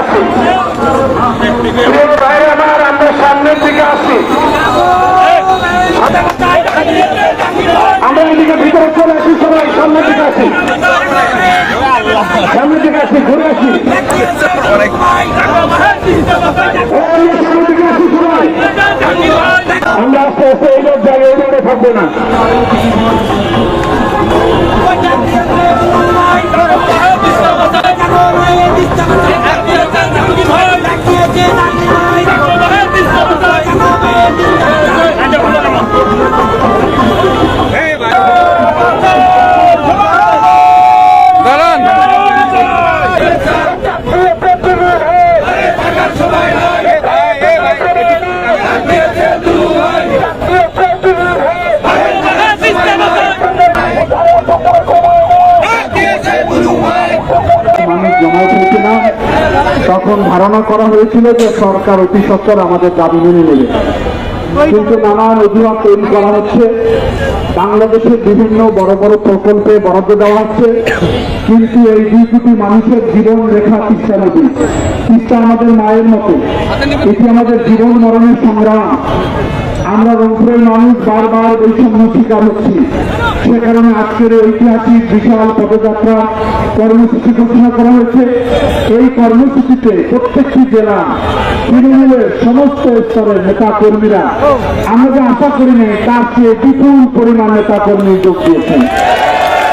আসি। ভাই আমার আমরা সামনের দিকে আসি। আমরা এদিকে ভিতরে চলে আসি, সবাই সামনের দিকে আসি। সামনের দিকে আসি, ঘুরে আসি। আমরা আস্তে আস্তে এই লোক জায়গায় থাকব না। তখন ধারণা করা হয়েছিল যে সরকার অতি সত্তর আমাদের দাবি মেনে নেবে। কিন্তু নানান অজুহাত তৈরি করা হচ্ছে। বাংলাদেশের বিভিন্ন বড় বড় প্রকল্পে বরাদ্দ দেওয়া হচ্ছে। কিন্তু এই দুই কোটি মানুষের জীবন রেখা তিস্তা নদী। তিস্তা আমাদের মায়ের মতো। এটি আমাদের জীবন মরণের সংগ্রাম। আমরা রংপুরের মানুষ বারবার বৈষম্য শিকার হচ্ছি সে কারণে আজকের ঐতিহাসিক বিশাল পদযাত্রা কর্মসূচি ঘোষণা করা হয়েছে। এই কর্মসূচিতে প্রত্যেকটি জেলা, তৃণমূলের সমস্ত স্তরের নেতা কর্মীরা আমরা যে আশা করিনি তার চেয়ে বিপুল পরিমাণ নেতা কর্মী যোগ দিয়েছেন।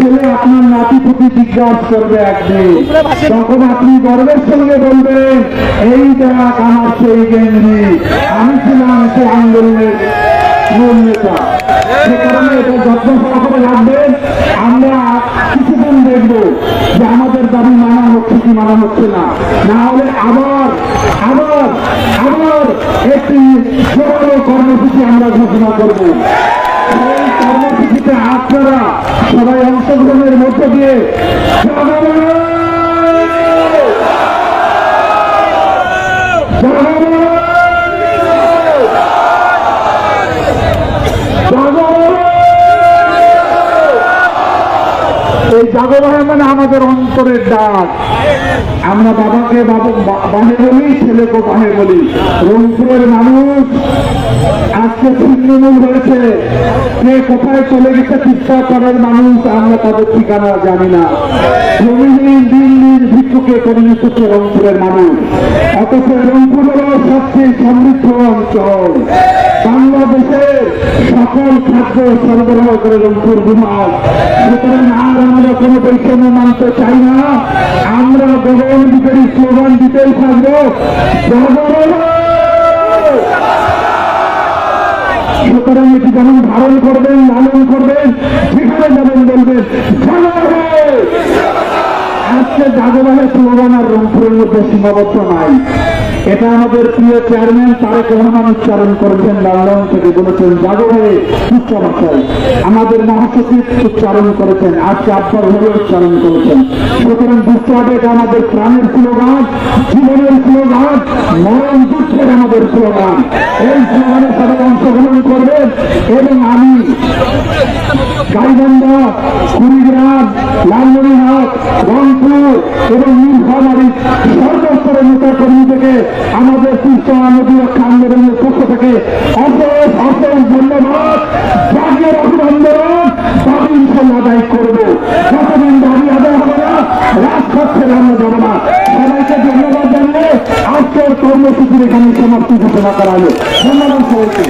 ছেলে আপনার নাতি প্রতি জিজ্ঞাসা করবে একদিন। তখন আপনি গর্বের সঙ্গে বলবেন, এই দেখ আমার সেই গেঞ্জি। আমি ছিলাম সে আন্দোলনের মূল নেতা সে কারণে এটা যত্ন সহকারে রাখবেন আমরা কিছুদিন দেখব যে আমাদের দাবি মানা হচ্ছে কি মানা হচ্ছে না। না হলে আবার আবার আবার একটি বড় কর্মসূচি আমরা ঘোষণা করব। মধ্য দিয়ে! এই জাগরণ মানে আমাদের অন্তরের ডাক আমরা বাবাকে বাহে বলি, ছেলেকে বাহে বলি। রংপুরের মানুষ আজকে তৃণমূল হয়েছে। কে কোথায় চলে গেছে চিৎসা করার মানুষ, আমরা তাদের ঠিকানা জানি না। জমিহীন দিল্লির ভিক্ষুকে পরিণত হচ্ছে রংপুরের মানুষ। অথচ রংপুর হল সবচেয়ে সমৃদ্ধ অঞ্চল। বাংলাদেশের সকল খাদ্য সরবরাহ করে রংপুর বিভাগ। সুতরাং আর আমরা কোনো বৈষম্য মানতে চাই না। আমরা গগন বিকারী স্লোগান দিতেই থাকব। সুতরাং এটি যেমন ধারণ করবেন, লালন করবেন যেখানে যাবেন বলবেন! আজকে জাগরণের স্লোগান আর রংপুরের মধ্যে সীমাবদ্ধ নাই। এটা আমাদের প্রিয় চেয়ারম্যান তারেক রহমান উচ্চারণ করেছেন লালন থেকে বলেছেন জাগরে উচ্চ ভাষায় আমাদের মহাসচিব উচ্চারণ করেছেন, আজকে আব্বার হলে উচ্চারণ করেছেন। সুতরাং বুঝতে হবে এটা আমাদের প্রাণের স্লোগান, জীবনের স্লোগান, মরণ যুদ্ধের আমাদের স্লোগান। এই স্লোগানে সবাই অংশগ্রহণ করবেন এবং আমি গাইবান্ধা, কুড়িগ্রাম, লালমনিরহাট, রংপুর এবং নীলফামারী সর্বস্তরের নেতা কর্মী থেকে আমাদের কৃষ্ণ নদী রক্ষা আন্দোলনের পক্ষ থেকে অশেষ অশেষ ধন্যবাদ জাতীয় অভিনন্দন দাবি ইনশাল্লাহ আদায় করব। যতদিন দাবি আদায় হবে না রাজপথ ছেড়ে আমরা যাব না। সবাইকে ধন্যবাদ জানিয়ে আজকের কর্মসূচির এখানে সমাপ্তি ঘোষণা করা হলো। ধন্যবাদ সবাইকে।